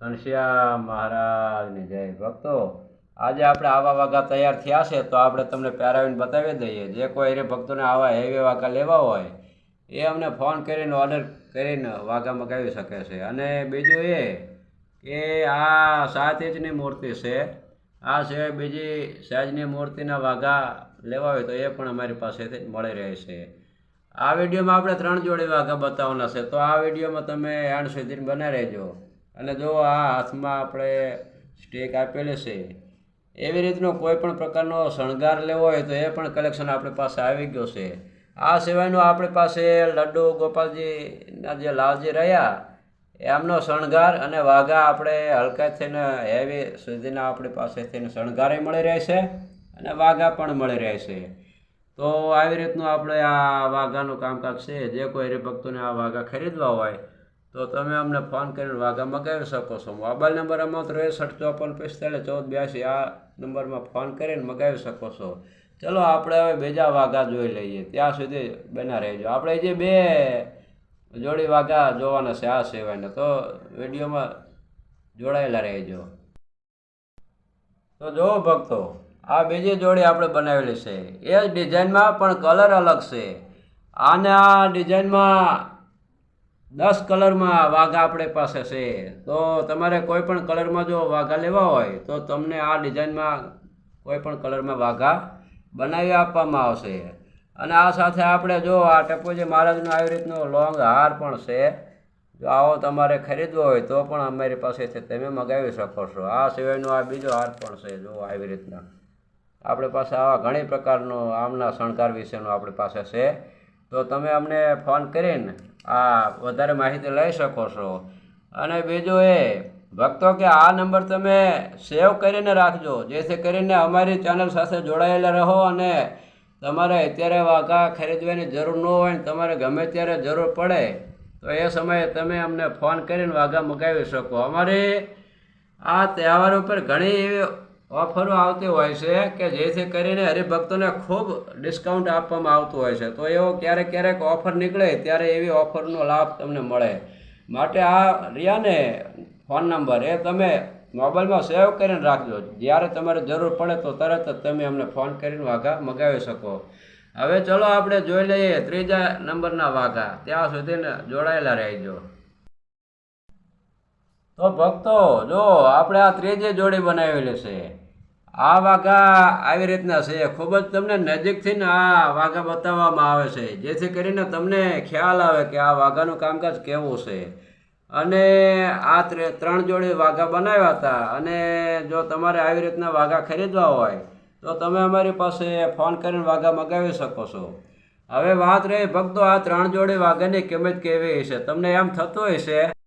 ઘનશ્યામ મહારાજની જય. ભક્તો, આજે આપણે આવા વાઘા તૈયાર થયા છે, તો આપણે તમને પહેરાવીને બતાવી દઈએ. જે કોઈ એ ભક્તોને આવા હેવી વાઘા લેવા હોય, એ અમને ફોન કરીને ઓર્ડર કરીને વાઘા મગાવી શકે છે. અને બીજું એ કે આ સાત ઇંચની મૂર્તિ છે. આ સિવાય બીજી સાઈઝની મૂર્તિના વાઘા લેવા હોય તો એ પણ અમારી પાસેથી મળી રહે છે. આ વિડીયોમાં આપણે ત્રણ જોડી વાઘા બતાવવાના છે. તો આ વિડીયોમાં તમે એન્ડ સુધી બનાવી રહેજો. અને જો આ હાથમાં આપણે સ્ટેક આપેલી છે, એવી રીતનો કોઈ પણ પ્રકારનો શણગાર લેવો હોય તો એ પણ કલેક્શન આપણી પાસે આવી ગયો છે. આ સિવાયનું આપણી પાસે લડ્ડુ ગોપાલજીના જે લાલજી રહ્યા, એમનો શણગાર અને વાઘા આપણે હલકા થઈને હેવી સુધીના આપણી પાસેથી શણગારે મળી રહે છે અને વાઘા પણ મળી રહે છે. તો આવી રીતનું આપણે આ વાઘાનું કામકાજ છે. જે કોઈ હરિભક્તોને આ વાઘા ખરીદવા હોય તો તમે અમને ફોન કરીને વાઘા મગાવી શકો છો. મોબાઈલ નંબર અમારો ત્રેસઠ, ચોપન પિસ્તાળીસ ચૌદ, બ્યાસી, આ નંબરમાં ફોન કરીને મગાવી શકો છો. ચલો આપણે હવે બીજા વાઘા જોઈ લઈએ. ત્યાં સુધી બના રહેજો. આપણે જે બે જોડી વાઘા જોવાના છે આ સિવાયને, તો વિડીયોમાં જોડાયેલા રહેજો. તો જુઓ ભક્તો, આ બીજી જોડી આપણે બનાવેલી છે. એ જ ડિઝાઇનમાં પણ કલર અલગ છે. આના ડિઝાઇનમાં દસ કલરમાં વાઘા આપણી પાસે છે. તો તમારે કોઈ પણ કલરમાં જો વાઘા લેવા હોય, તો તમને આ ડિઝાઇનમાં કોઈ પણ કલરમાં વાઘા બનાવી આપવામાં આવશે. અને આ સાથે આપણે જો આ ટપોજી મહારાજનો આવી રીતનો લોંગ હાર પણ છે. જો આવો તમારે ખરીદવો હોય, તો પણ અમારી પાસેથી તમે મગાવી શકો છો. આ સિવાયનો આ બીજો હાર પણ છે, જો આવી રીતના. આપણી પાસે આવા ઘણી પ્રકારનો આમના શણગાર વિશેનો આપણી પાસે છે. તો તમે અમને ફોન કરીને આ વધારે માહિતી લઈ શકો છો. અને બીજું એ, ભક્તો કે આ નંબર તમે સેવ કરીને રાખજો. જેથી કરીને અમારી ચેનલ સાથે જોડાયેલા રહો અને તમારે અત્યારે વાઘા ખરીદવાની જરૂર ન હોય ને તમારે ગમે ત્યારે જરૂર પડે, તો એ સમયે તમે અમને ફોન કરીને વાઘા મગાવી શકો. અમારી આ તહેવાર ઉપર ઘણી એવી ઓફરો આવતી હોય છે કે જેથી કરીને હરિભક્તોને ખૂબ ડિસ્કાઉન્ટ આપવામાં આવતું હોય છે. તો એવો ક્યારેક ક્યારેક ઓફર નીકળે ત્યારે એવી ઓફરનો લાભ તમને મળે. માટે આ રિયાને ફોન નંબર એ તમે મોબાઈલમાં સેવ કરીને રાખજો. જ્યારે તમારે જરૂર પડે તો તરત જ તમે અમને ફોન કરીને વાઘા મગાવી શકો. હવે ચલો આપણે જોઈ લઈએ ત્રીજા નંબરના વાઘા. ત્યાં સુધીને જોડાયેલા રહેજો. તો ભક્તો, જો આપણે આ ત્રીજી જોડી બનાવેલી છે. આ વાઘા આવી રીતના છે. ખૂબ જ તમને નજીકથી ને આ વાઘા બતાવવામાં આવે છે. જેથી કરીને તમને ખ્યાલ આવે કે આ વાઘાનું કામકાજ કેવું છે. અને આ ત્રે- ત્રણ જોડી વાઘા બનાવ્યા હતા. અને જો તમારે આવી રીતના વાઘા ખરીદવા હોય, તો તમે અમારી પાસે ફોન કરીને વાઘા મગાવી શકો છો. હવે વાત રહી ભક્તો, આ ત્રણ જોડી વાઘાની કિંમત કેવી હશે? તમને એમ થતું હશે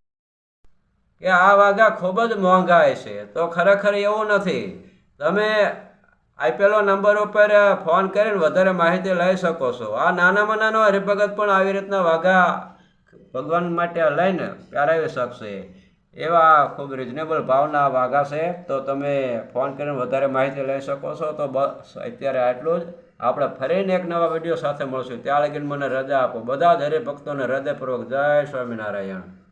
કે આ વાઘા ખૂબ જ મોંઘા છે. તો ખરેખર એવું નથી. તમે આપેલો નંબર ઉપર ફોન કરીને વધારે માહિતી લઈ શકો છો. આ નાનામાં નાનો હરિભગત પણ આવી રીતના વાઘા ભગવાન માટે લઈને પહેરાવી શકશે. એવા ખૂબ રિઝનેબલ ભાવના વાઘા છે. તો તમે ફોન કરીને વધારે માહિતી લઈ શકો છો. તો બસ, અત્યારે આટલું જ. આપણે ફરીને એક નવા વીડિયો સાથે મળશું. ત્યાં લગીને મને રજા આપો. બધા જ હરિભક્તોને હૃદયપૂર્વક જય સ્વામિનારાયણ.